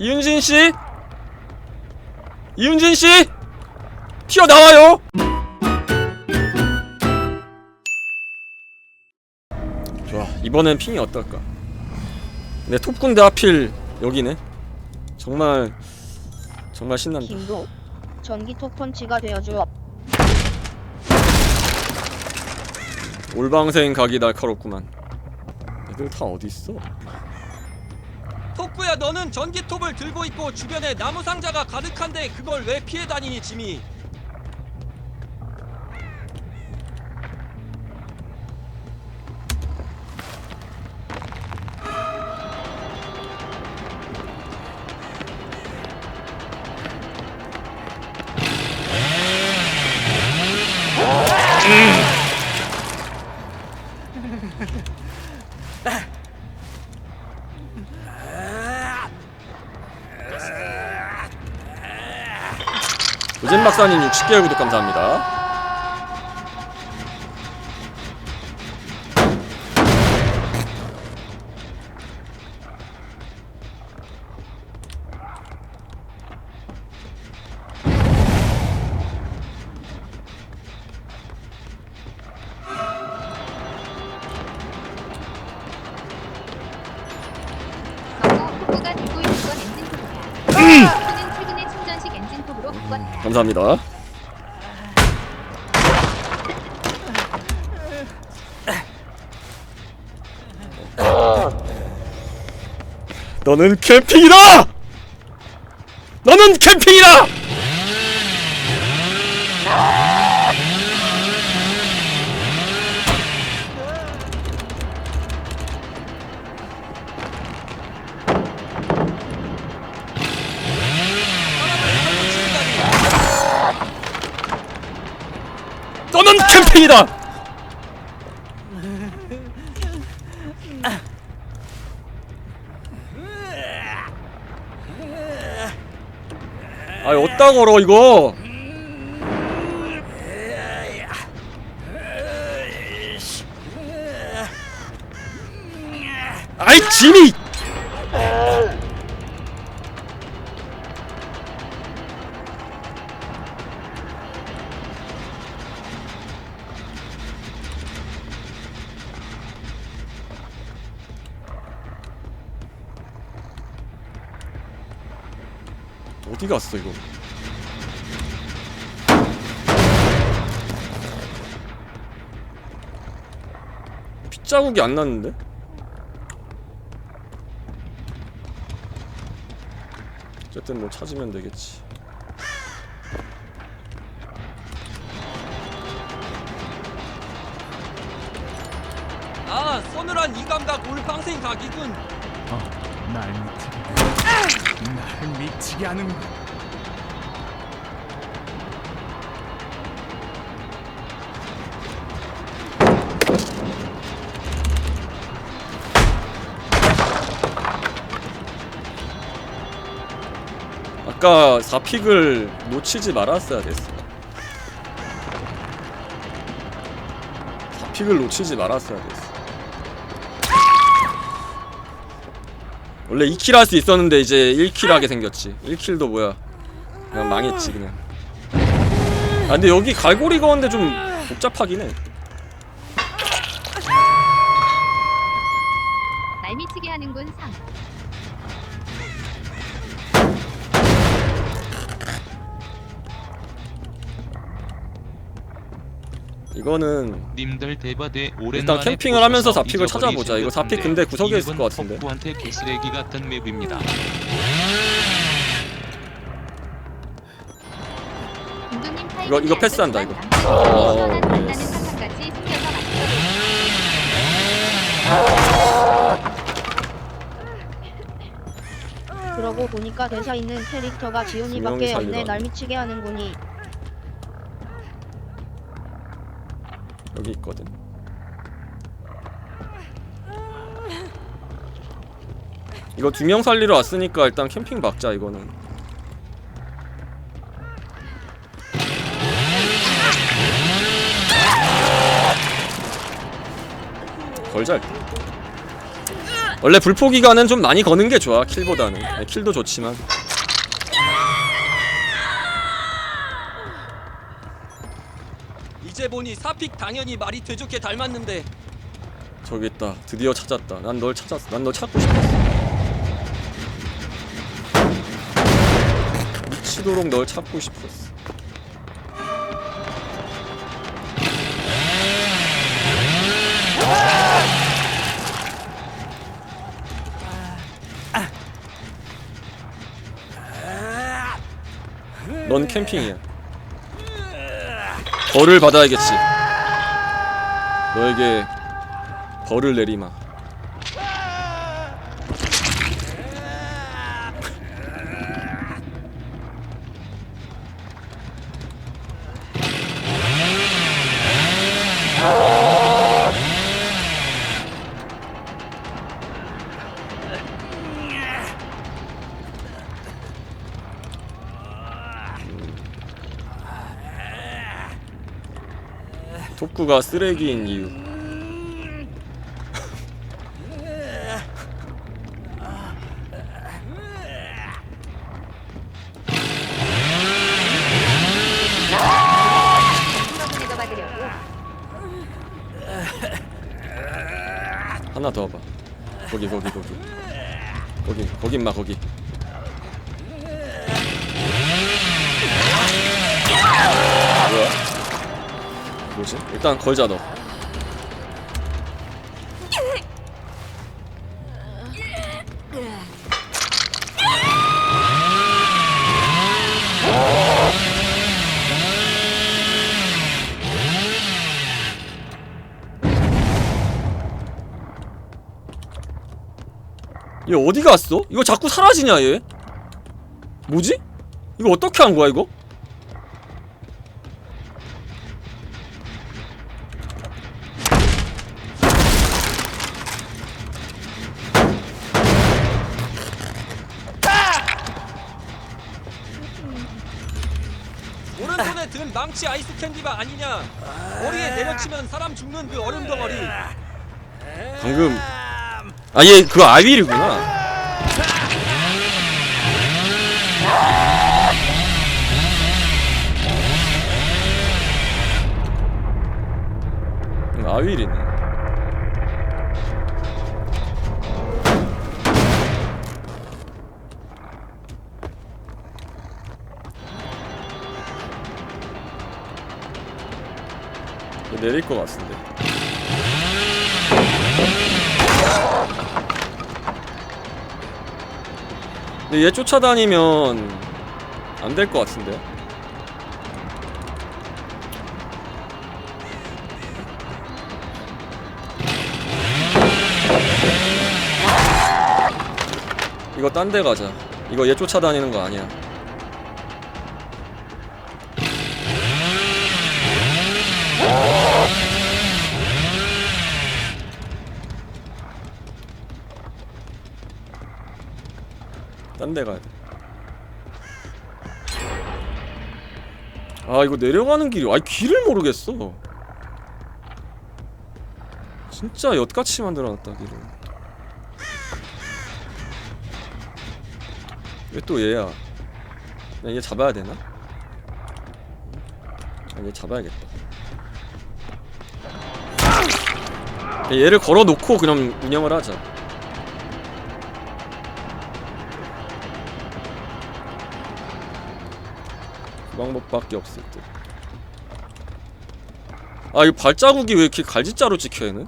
이윤진 씨? 이윤진 씨? 튀어 나와요. 좋아. 이번엔 핑이 어떨까? 내 톱군데 하필 여기네. 정말 정말 신난다. 김도 전기톱 펀치가 되어줘. 올방생 각이 날카롭구만. 애들 다 어디 있어? 토프야 너는 전기톱을 들고 있고 주변에 나무 상자가 가득한데 그걸 왜 피해 다니니 지미 도젠 박사님 60개월 구독 감사합니다. 감사합니다. 너는 캠핑이다! 너는 캠핑이다! 캠핑이다! 아, 어디다 걸어 이거? 아이 짐이! 어디 갔어 이거? 핏자국이 안 났는데? 어쨌든 뭐 찾으면 되겠지. 아 서늘한 이 감각 올 방생 각이군 어, 날 미치게 날 미치게 하는 아까 4픽을 놓치지 말았어야 됐어. 4픽을 놓치지 말았어야 됐어. 원래 2킬 할 수 있었는데 이제 1킬 하게 생겼지. 1킬도 뭐야. 그냥 망했지 그냥. 아 근데 여기 갈고리 거는데 좀 복잡하긴 해. 날 미치게 하는군 상. 이거는 님들 대바대 일단 오랜만에 캠핑을 하면서 4픽을 찾아보자. 이거 4픽 근데 구석에 있을 것 같은데. 폭부한테 개쓰레기 같은 맵입니다. 이거- 이거 안 패스한다, 이거. 어. 그러고 보니까 대사 있는 캐릭터가 지훈이밖에 없네. 날 미치게 하는군이. 여기 있거든. 이거 두 명 살리러 왔으니까 일단 캠핑 막자 이거는. 일단. 원래 불포 기간은 좀 많이 거는 게 좋아 킬보다는 네, 킬도 좋지만 보니 사픽 당연히 말이 되좋게 닮았는데. 저기 있다. 드디어 찾았다. 난 널 찾았어 난 널 찾고 싶었어. 미치도록 널 찾고 싶었어. 넌 캠핑이야 벌을 받아야겠지. 너에게 벌을 내리마 토쿠가 쓰레기인 이유 뭐지? 일단 걸자 너 얘 어디 갔어? 이거 자꾸 사라지냐 얘? 뭐지? 이거 어떻게 한 거야 이거? 든 망치 아이스 캔디가 아니냐. 머리에 내려치면 사람 죽는 그 얼음 덩어리. 방금 아얘 그거 아윌이구나. 음, 아윌이네 내릴 것 같은데 근데 얘 쫓아다니면 안 될 것 같은데. 이거 딴 데 가자. 이거 얘 쫓아다니는 거 아니야. 딴 데 가야 돼. 아 이거 내려가는 길이 아니 길을 모르겠어. 진짜 엿같이 만들어놨다 길을. 왜 또 얘야? 나얘 잡아야 되나? 아, 얘 잡아야겠다. 얘를 걸어놓고 그럼 운영을 하자. 방법밖에 없을 듯. 아, 이 발자국이 왜 이렇게 갈짓자로 찍혀 얘는?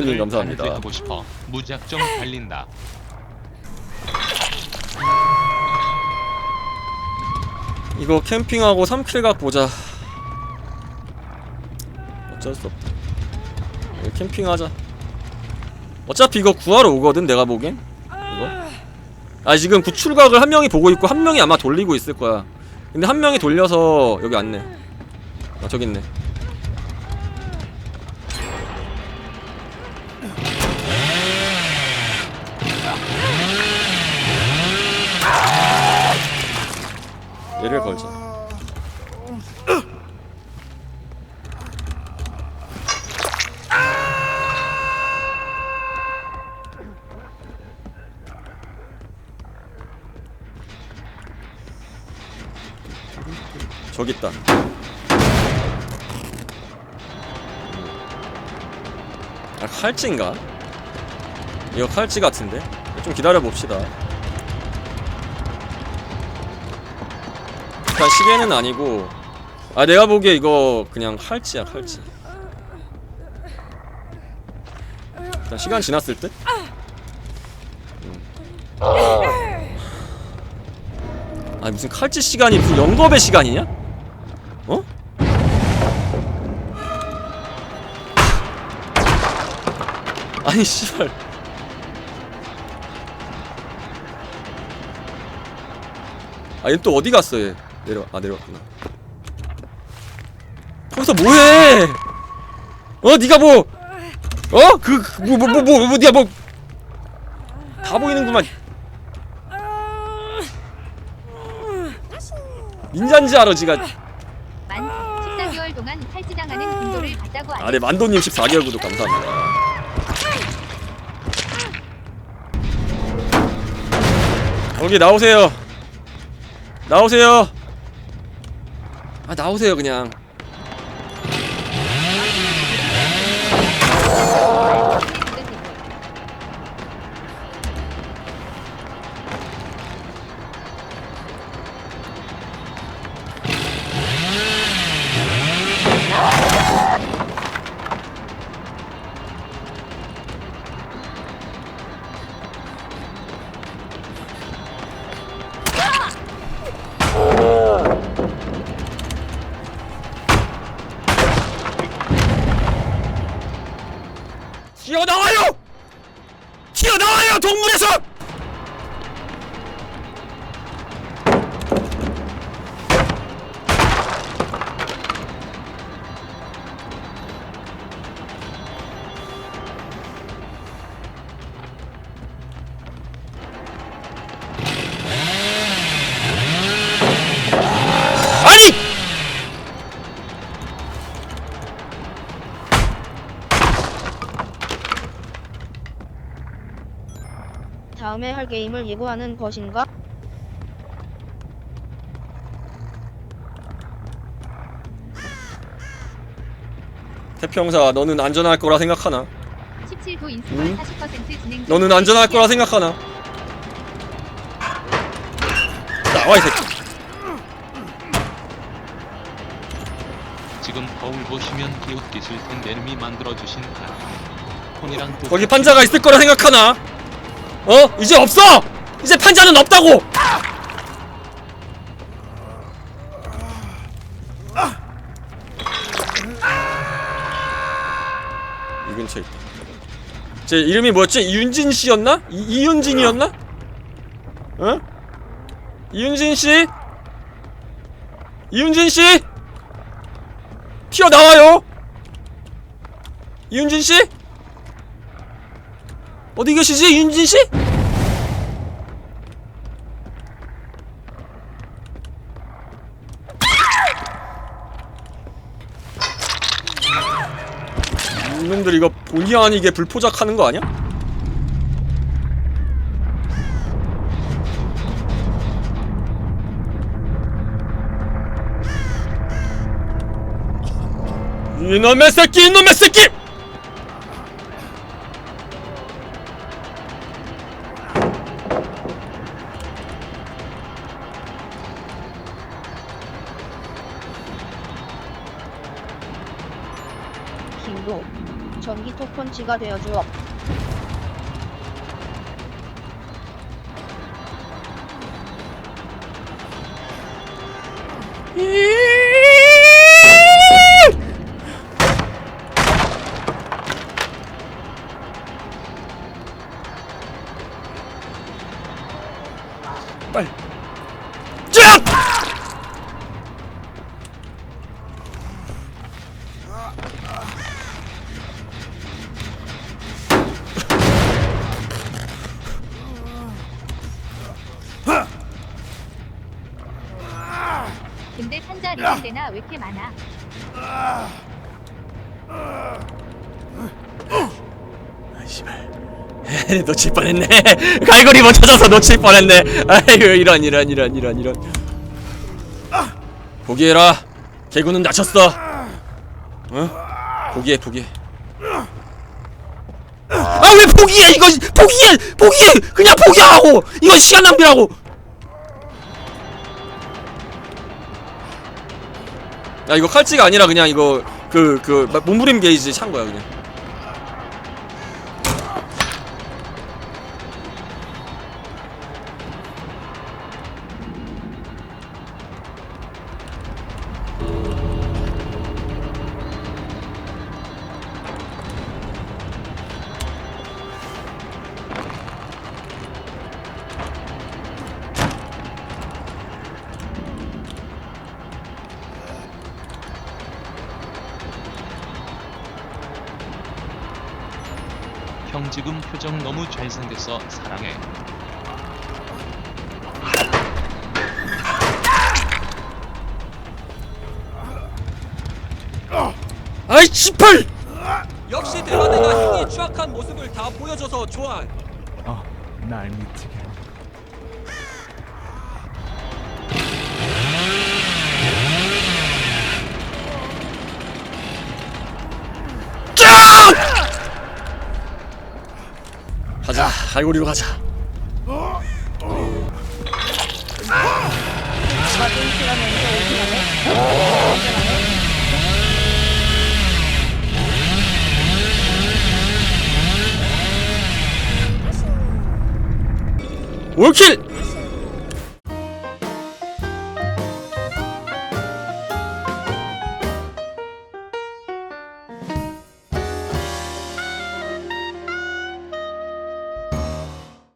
님 생존만을 감사합니다. 하고 싶어. 무작정 달린다. 이거 캠핑하고 3킬각 보자. 어쩔 수 없다. 캠핑하자. 어차피 이거 구하러 오거든 내가 보기엔. 이거? 아 지금 구출각을 한 명이 보고 있고 한 명이 아마 돌리고 있을 거야. 근데 한 명이 돌려서 여기 왔네 아 저기 있네 얘를 걸자 저기 있다. 아 칼찌인가? 이거 칼찌 같은데? 좀 기다려 봅시다. 일단 시계는 아니고 아 내가 보기에 이거 그냥 칼찌야 칼찌. 일단 시간 지났을 듯? 아 무슨 칼찌 시간이 무슨 영겁의 시간이냐? 어? 아니 씨발 아얘 또 어디 갔어 얘 내려 아 내려왔구나. 거기서 뭐해? 어 니가 뭐 어? 그 뭐 뭐 뭐뭐뭐 니가 뭐 다 보이는구만. 닌자인지 알아 지가? 만 14개월 동안 탈지당하는 빈도를 봤다고 아래 네, 만도님 14개월 구독 감사합니다. 여기 나오세요. 나오세요 아 나오세요 그냥 다음에 할 게임을 예고하는 것인가? 태평사 너는 안전할 거라 생각하나? 17도 인스몰 응? 40% 진행 중. 너는 안전할 거라 생각하나? 나와 이 새끼 지금 거울 보시면 기웃기실 텐데 놈이 만들어주신 폰이랑 또 거기 판자가 있을 거라 생각하나? 어? 이제 없어! 이제 판자는 없다고! 이 근처에 있다 제 이름이 뭐였지? 이윤진 씨였나? 이, 이윤진이었나? 어? 이윤진 씨? 이윤진 씨? 튀어나와요! 이윤진 씨? 어디 계시지 윤진 씨? 이놈들 이거 본의 아니게 불포작하는 거 아니야? 이놈의 새끼 이놈의 새끼! 펀치가 되어주어 씨 근데 판자 리본데나 왜 이렇게 많아? 아 씨발. 놓칠 뻔했네. 갈고리 못 찾아서 놓칠 뻔했네. 아이고 이런 이런 이런 이런 이런. 포기해라. 개구는 다쳤어. 어? 포기해 포기해. 아 왜 포기해? 이거 포기해! 포기해! 그냥 포기하라고! 이건 시간 낭비라고 야 이거 칼찌가 아니라 그냥 이거 그 그 몸부림 게이지 찬 거야 그냥 형 지금 표정 너무 잘생겼어 사랑해. 아이 씨발 역시 대만대가 형이 추악한 모습을 다 보여줘서 좋아. 어, 날 미치게 가자. 갈고리로 가자. 올킬